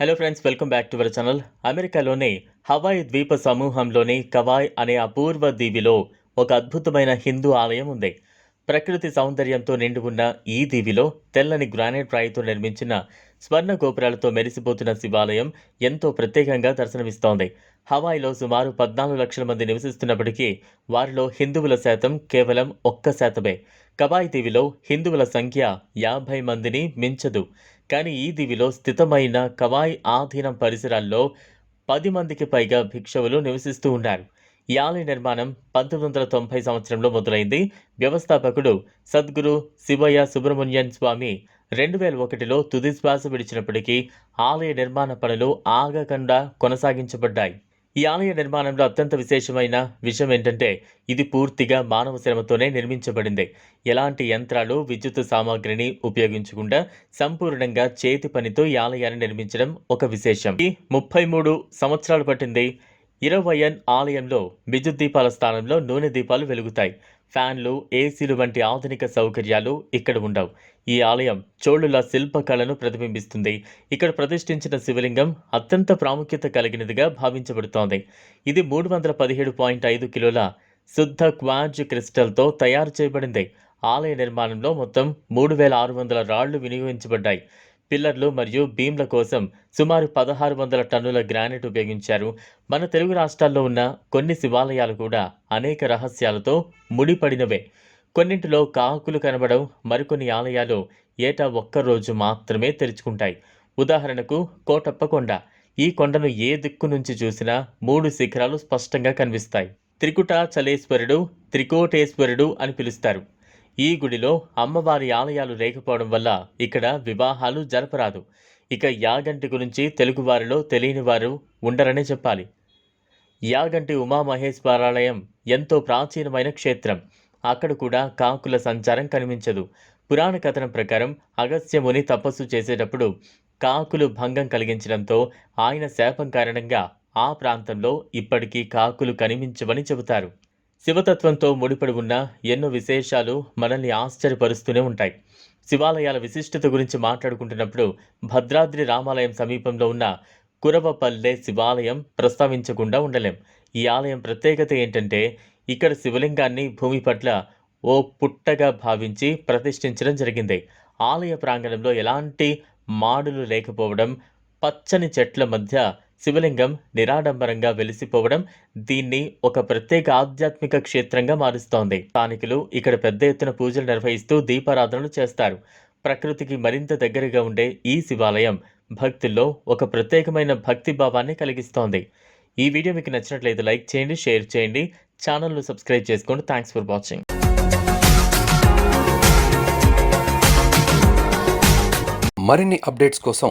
Hello friends welcome back to our channel అమెరికాలోని Hawaii ద్వీప సమూహంలోని కవాయ్ అనే అపూర్వ దీవిలో ఒక అద్భుతమైన హిందూ ఆలయం ఉంది. ప్రకృతి సౌందర్యంతో నిండి ఉన్న ఈ దీవిలో తెల్లని గ్రానైట్ రాయితో నిర్మించిన స్వర్ణ గోపురాలతో మెరిసిపోతున్న శివాలయం ఎంతో ప్రత్యేకంగా దర్శనమిస్తోంది. హవాయిలో సుమారు పద్నాలుగు లక్షల మంది నివసిస్తున్నప్పటికీ వారిలో హిందువుల శాతం కేవలం ఒక్క శాతమే. కబాయ్ దీవిలో హిందువుల సంఖ్య యాభై మందిని మించదు. కానీ ఈ దీవిలో స్థితమైన కవాయ్ ఆధీనం పరిసరాల్లో పది మందికి పైగా భిక్షువులు నివసిస్తూ ఉన్నారు. ఈ ఆలయ నిర్మాణం పంతొమ్మిది వందల తొంభై సంవత్సరంలో మొదలైంది. వ్యవస్థాపకుడు సద్గురు శివయ్య సుబ్రహ్మణ్యన్ స్వామి రెండు వేల ఒకటిలో తుది శ్వాస విడిచినప్పటికీ ఆలయ నిర్మాణ పనులు ఆగకుండా కొనసాగించబడ్డాయి. ఈ ఆలయ నిర్మాణంలో అత్యంత విశేషమైన విషయం ఏంటంటే ఇది పూర్తిగా మానవ శ్రమతోనే నిర్మించబడింది. ఎలాంటి యంత్రాలు విద్యుత్ సామాగ్రిని ఉపయోగించకుండా సంపూర్ణంగా చేతి పనితో ఈ ఆలయాన్ని నిర్మించడం ఒక విశేషం. ఈ ముప్పై మూడు సంవత్సరాలు పట్టింది ఇరవయన్ ఆలయంలో విద్యుత్ దీపాల స్థానంలో నూనె దీపాలు వెలుగుతాయి. ఫ్యాన్లు ఏసీలు వంటి ఆధునిక సౌకర్యాలు ఇక్కడ ఉండవు. ఈ ఆలయం చోళుల శిల్పకళను ప్రతిబింబిస్తుంది. ఇక్కడ ప్రతిష్ఠించిన శివలింగం అత్యంత ప్రాముఖ్యత కలిగినదిగా భావించబడుతోంది. ఇది మూడు వందల పదిహేడు పాయింట్ ఐదు కిలోల శుద్ధ క్వాజ్ క్రిస్టల్తో తయారు చేయబడింది. ఆలయ నిర్మాణంలో మొత్తం మూడు వేల ఆరు వందల రాళ్ళు వినియోగించబడ్డాయి. పిల్లర్లు మరియు బీమ్ల కోసం సుమారు పదహారు వందల టన్నుల గ్రానైట్ ఉపయోగించారు. మన తెలుగు రాష్ట్రాల్లో ఉన్న కొన్ని శివాలయాలు కూడా అనేక రహస్యాలతో ముడిపడినవే. కొన్నింటిలో కాకులు కనబడవు మరికొన్ని ఆలయాలు ఏటా ఒక్కరోజు మాత్రమే తెరుచుకుంటాయి. ఉదాహరణకు కోటప్ప కొండ. ఈ కొండను ఏ దిక్కు నుంచి చూసినా మూడు శిఖరాలు స్పష్టంగా కనిపిస్తాయి. త్రికుటాచలేశ్వరుడు త్రికోటేశ్వరుడు అని పిలుస్తారు. ఈ గుడిలో అమ్మవారి ఆలయాలు లేకపోవడం వల్ల ఇక్కడ వివాహాలు జరపరాదు. ఇక యాగంటి గురించి తెలుగువారిలో తెలియని వారు ఉండరనే చెప్పాలి. యాగంటి ఉమామహేశ్వరాలయం ఎంతో ప్రాచీనమైన క్షేత్రం. అక్కడ కూడా కాకుల సంచారం కనిపించదు. పురాణ కథనం ప్రకారం అగస్త్యముని తపస్సు చేసేటప్పుడు కాకులు భంగం కలిగించడంతో ఆయన శాపం కారణంగా ఆ ప్రాంతంలో ఇప్పటికీ కాకులు కనిపించవని చెబుతారు. శివతత్వంతో ముడిపడి ఉన్న ఎన్నో విశేషాలు మనల్ని ఆశ్చర్యపరుస్తూనే ఉంటాయి. శివాలయాల విశిష్టత గురించి మాట్లాడుకుంటున్నప్పుడు భద్రాద్రి రామాలయం సమీపంలో ఉన్న కురవపల్లె శివాలయం ప్రస్తావించకుండా ఉండలేం. ఈ ఆలయం ప్రత్యేకత ఏంటంటే ఇక్కడ శివలింగాన్ని భూమి పట్ల ఓ పుట్టగా భావించి ప్రతిష్ఠించడం జరిగింది. ఆలయ ప్రాంగణంలో ఎలాంటి మాడులు లేకపోవడం పచ్చని చెట్ల మధ్య శివలింగం నిరాడంబరంగా వెలిసిపోవడం దీన్ని ఒక ప్రత్యేక ఆధ్యాత్మిక క్షేత్రంగా మారుస్తోంది. స్థానికులు ఇక్కడ పెద్ద ఎత్తున పూజలు నిర్వహిస్తూ దీపారాధనలు చేస్తారు. ప్రకృతికి మరింత దగ్గరగా ఉండే ఈ శివాలయం భక్తుల్లో ఒక ప్రత్యేకమైన భక్తి భావాన్ని కలిగిస్తోంది. ఈ వీడియో మీకు నచ్చినట్లయితే లైక్ చేయండి షేర్ చేయండి ఛానల్ను సబ్స్క్రైబ్ చేసుకోండి. థ్యాంక్స్ ఫర్ వాచింగ్ మరిన్ని అప్డేట్స్ కోసం